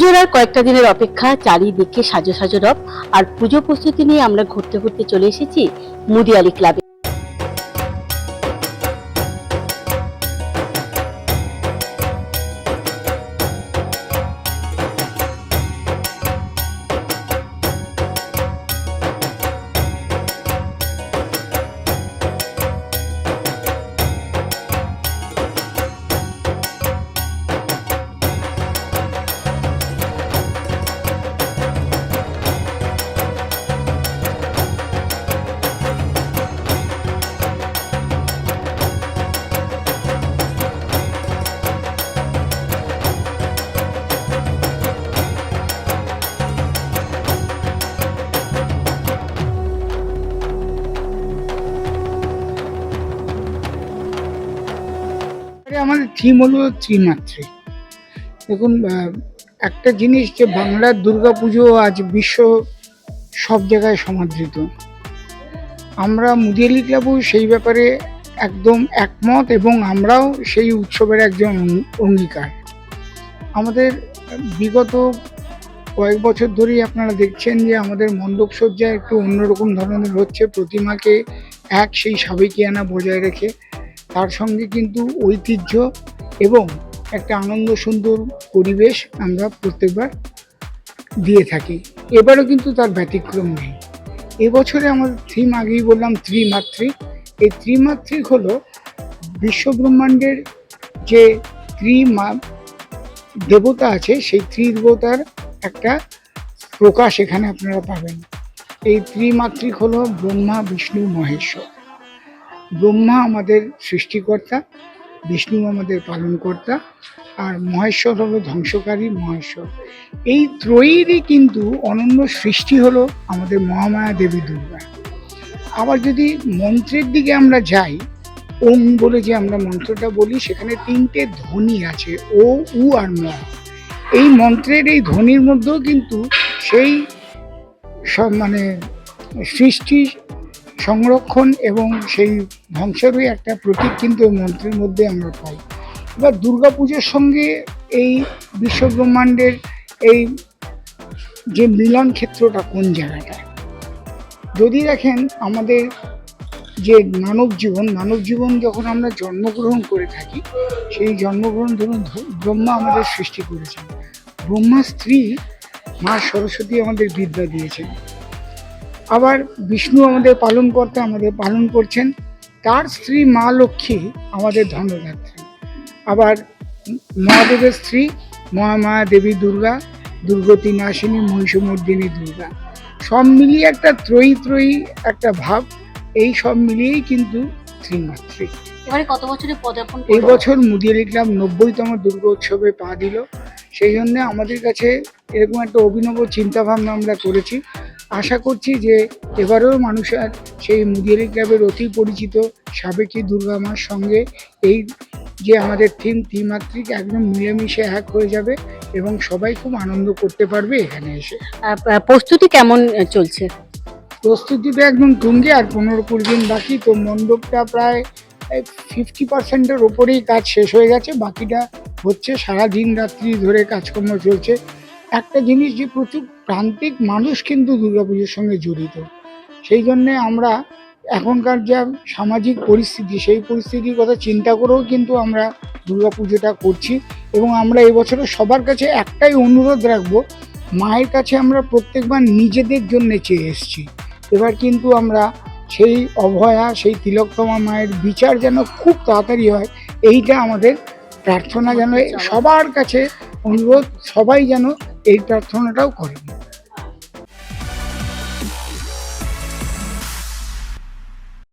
পুজোর আর কয়েকটা দিনের অপেক্ষা চারিদিকে সাজো সাজো রব, আর পুজো প্রস্তুতি নিয়ে আমরা ঘুরতে ঘুরতে চলে এসেছি মুদিয়ালি ক্লাবে। আমাদের থিম হলো ত্রিমাত্রিক দেখুন একটা জিনিস যে বাংলার দুর্গাপুজো আজ বিশ্ব সব জায়গায় সমাদৃত। আমরা মুদিয়ালি ক্লাবও সেই ব্যাপারে একদম একমত এবং আমরাও সেই উৎসবের একজন অঙ্গীকার। আমাদের বিগত কয়েক বছর ধরেই আপনারা দেখছেন যে আমাদের মণ্ডপ সজ্জা একটু অন্যরকম ধরনের হচ্ছে, প্রতিমাকে এক সেই সাবেকিয়ানা বজায় রেখে তার সঙ্গে কিন্তু ঐতিহ্য এবং একটা আনন্দ সুন্দর পরিবেশ আমরা প্রত্যেকবার দিয়ে থাকি। এবারও কিন্তু তার ব্যতিক্রম নেই। এবছরে আমাদের থিম আগেই বললাম ত্রিমাত্রিক এই ত্রিমাত্রিক হলো বিশ্বব্রহ্মাণ্ডের যে ত্রিমা দেবতা আছে, সেই ত্রিদেবতার একটা প্রকাশ এখানে আপনারা পাবেন। এই ত্রিমাত্রিক হলো ব্রহ্মা, বিষ্ণু, মহেশ্বর। ব্রহ্মা আমাদের সৃষ্টিকর্তা, বিষ্ণু আমাদের পালনকর্তা, আর মহেশ্বর হলো ধ্বংসকারী মহেশ্বর। এই ত্রয়ীরই কিন্তু অনন্য সৃষ্টি হলো আমাদের মহামায়া দেবী দুর্গা। আবার যদি মন্ত্রের দিকে আমরা যাই, ওম বলে যে আমরা মন্ত্রটা বলি, সেখানে তিনটে ধ্বনি আছে, ও, উ আর ম। এই মন্ত্রের এই ধ্বনির মধ্যেও কিন্তু সেই সব মানে সৃষ্টি সংরক্ষণ এবং সেই ধ্বংসেরই একটা প্রতীক কিন্তু মন্ত্রের মধ্যে আমরা পাই। এবার দুর্গাপুজোর সঙ্গে এই বিশ্বব্রহ্মাণ্ডের এই যে মিলন ক্ষেত্রটা কোন জায়গাটায়? যদি দেখেন আমাদের যে মানব জীবন মানব জীবন যখন আমরা জন্মগ্রহণ করে থাকি, সেই জন্মগ্রহণ ধরুন ব্রহ্মা আমাদের সৃষ্টি করেছেন। ব্রহ্মা স্ত্রী মা সরস্বতী আমাদের বিদ্যা দিয়েছেন। আবার বিষ্ণু আমাদের পালনকর্তা আমাদের পালন করছেন। তার স্ত্রী মা লক্ষ্মী আমাদের ধনদাত্রী আবার মহাদেবের স্ত্রী মহামায়া দেবী দুর্গা দুর্গতি নাশিনী মহিষমর্দিনী দুর্গা। সব মিলিয়ে একটা ত্রয়ী ত্রয়ী একটা ভাব এই সব মিলিয়েই কিন্তু ত্রিমাত্রিক। এবারে কত বছরে পদার্পণ এই বছর মুদিয়ালি ক্লাব নব্বইতম দুর্গা উৎসবে পা দিল। সেই জন্য আমাদের কাছে এরকম একটা অভিনব চিন্তা ভাবনা আমরা করেছি। আশা করছি যে এবারেও মানুষের সেই মুদিয়ালি ক্লাবের অতি পরিচিত সাবেকি দুর্গা মার সঙ্গে এই যে আমাদের থিম ত্রিমাত্রিক একদম মিলেমিশে এক হয়ে যাবে এবং সবাই খুব আনন্দ করতে পারবে এখানে এসে। প্রস্তুতি কেমন চলছে? প্রস্তুতিটা একদম তুঙ্গে আর পনেরো কুড়ি দিন বাকি তো মণ্ডপটা প্রায় ফিফটি পার্সেন্টের ওপরেই কাজ শেষ হয়ে গেছে বাকিটা হচ্ছে সারা দিন রাত্রি ধরে কাজকর্ম চলছে। একটা জিনিস যে প্রচুর প্রান্তিক মানুষ কিন্তু দুর্গাপুজোর সঙ্গে জড়িত। সেই জন্যে আমরা এখনকার যা সামাজিক পরিস্থিতি সেই পরিস্থিতির কথা চিন্তা করেও কিন্তু আমরা দুর্গাপুজোটা করছি এবং আমরা এবছরে সবার কাছে একটাই অনুরোধ রাখব মায়ের কাছে আমরা প্রত্যেকবার নিজেদের জন্য চেয়ে এসেছি। এবার কিন্তু আমরা সেই অভয়া সেই তিলকতমা মায়ের বিচার যেন খুব তাড়াতাড়ি হয় এইটা আমাদের প্রার্থনা যেন সবার কাছে অনুরোধ সবাই যেন এই প্রার্থনাটাও করেন